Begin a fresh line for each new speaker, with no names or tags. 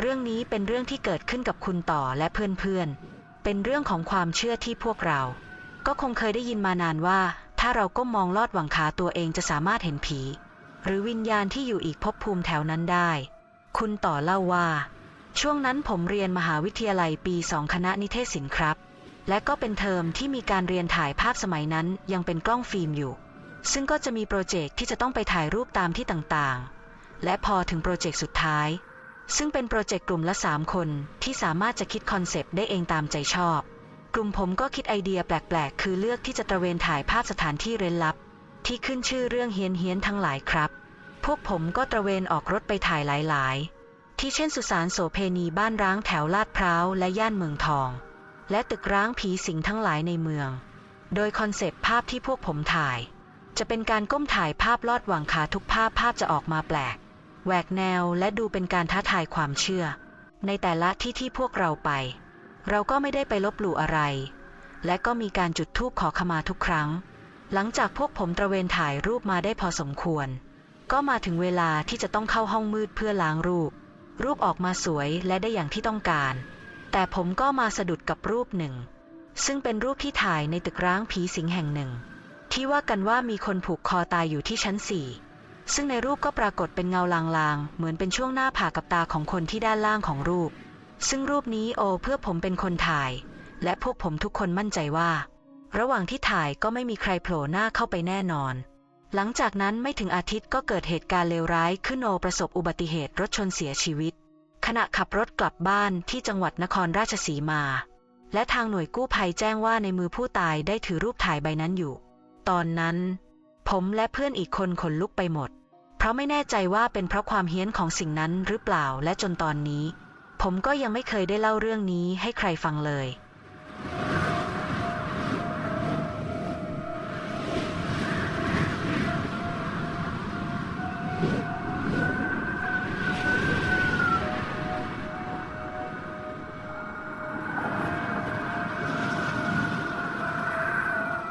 เรื่องนี้เป็นเรื่องที่เกิดขึ้นกับคุณต่อและเพื่อนๆ เป็นเรื่องของความเชื่อที่พวกเรา ก็คงเคยได้ยินมานานว่า ถ้าเราก้มมองลอดหวังขาตัวเองจะสามารถเห็นผี หรือวิญญาณที่อยู่อีกภพภูมิแถวนั้นได้ คุณต่อเล่าว่า ช่วงนั้นผมเรียนมหาวิทยาลัยปีสองคณะนิเทศศิลป์ครับ และก็เป็นเทอมที่มีการเรียนถ่ายภาพสมัยนั้นยังเป็นกล้องฟิล์มอยู่ ซึ่งก็จะมีโปรเจกต์ที่จะต้องไปถ่ายรูปตามที่ต่างๆ และพอถึงโปรเจกต์สุดท้าย ซึ่งเป็นโปรเจกต์กลุ่มละ 3 คนที่สามารถจะคิดคอนเซปต์ได้เองตามใจชอบ กลุ่มผมก็คิดไอเดียแปลก ๆ คือเลือกที่จะตระเวนถ่ายภาพสถานที่เร้นลับ ที่ขึ้นชื่อเรื่องเฮี้ยนเฮียนทั้งหลายครับ พวกผมก็ตระเวนออกรถไปถ่ายหลาย ๆ ที่เช่นสุสานโสเพณีบ้านร้างแถวลาดพร้าวและย่านเมืองทอง และตึกร้างผีสิงทั้งหลายในเมือง โดยคอนเซปต์ภาพที่พวกผมถ่าย จะเป็นการก้มถ่ายภาพลอดหว่างขาทุกภาพภาพจะออกมาแปลก แหวกแนวและดูเป็นการท้าทายความเชื่อ ในแต่ละที่ที่พวกเราไป เราก็ไม่ได้ไปลบหลู่อะไร และก็มีการจุดธูปขอขมาทุกครั้ง หลังจากพวกผมตระเวนถ่ายรูปมาได้พอสมควร ก็มาถึงเวลาที่จะต้องเข้าห้องมืดเพื่อล้างรูป รูปออกมาสวยและได้อย่างที่ต้องการ แต่ผมก็มาสะดุดกับรูปหนึ่ง ซึ่งเป็นรูปที่ถ่ายในตึกร้างผีสิงแห่งหนึ่ง ที่ว่ากันว่ามีคนผูกคอตายอยู่ที่ชั้นสี่ ซึ่งในรูปก็ปรากฏเป็นเงาลางๆ เหมือนเป็นช่วงหน้าผากกับตาของคนที่ด้านล่างของรูป ซึ่งรูปนี้โอเพื่อผมเป็นคนถ่าย และพวกผมทุกคนมั่นใจว่า ระหว่างที่ถ่ายก็ไม่มีใครโผล่หน้าเข้าไปแน่นอน หลังจากนั้นไม่ถึงอาทิตย์ก็เกิดเหตุการณ์เลวร้ายขึ้นโอประสบอุบัติเหตุรถชนเสียชีวิต ขณะขับรถกลับบ้านที่จังหวัดนครราชสีมา และทางหน่วยกู้ภัยแจ้งว่าในมือผู้ตายได้ถือรูปถ่ายใบนั้นอยู่ ตอนนั้นผมและเพื่อนอีกคนขนลุกไปหมด ราะไม่แน่ใจว่าเป็นเพราะความเฮี้ยนของสิ่งนั้นหรือเปล่าและจนตอนนี้ ผมก็ยังไม่เคยได้เล่าเรื่องนี้ให้ใครฟังเลย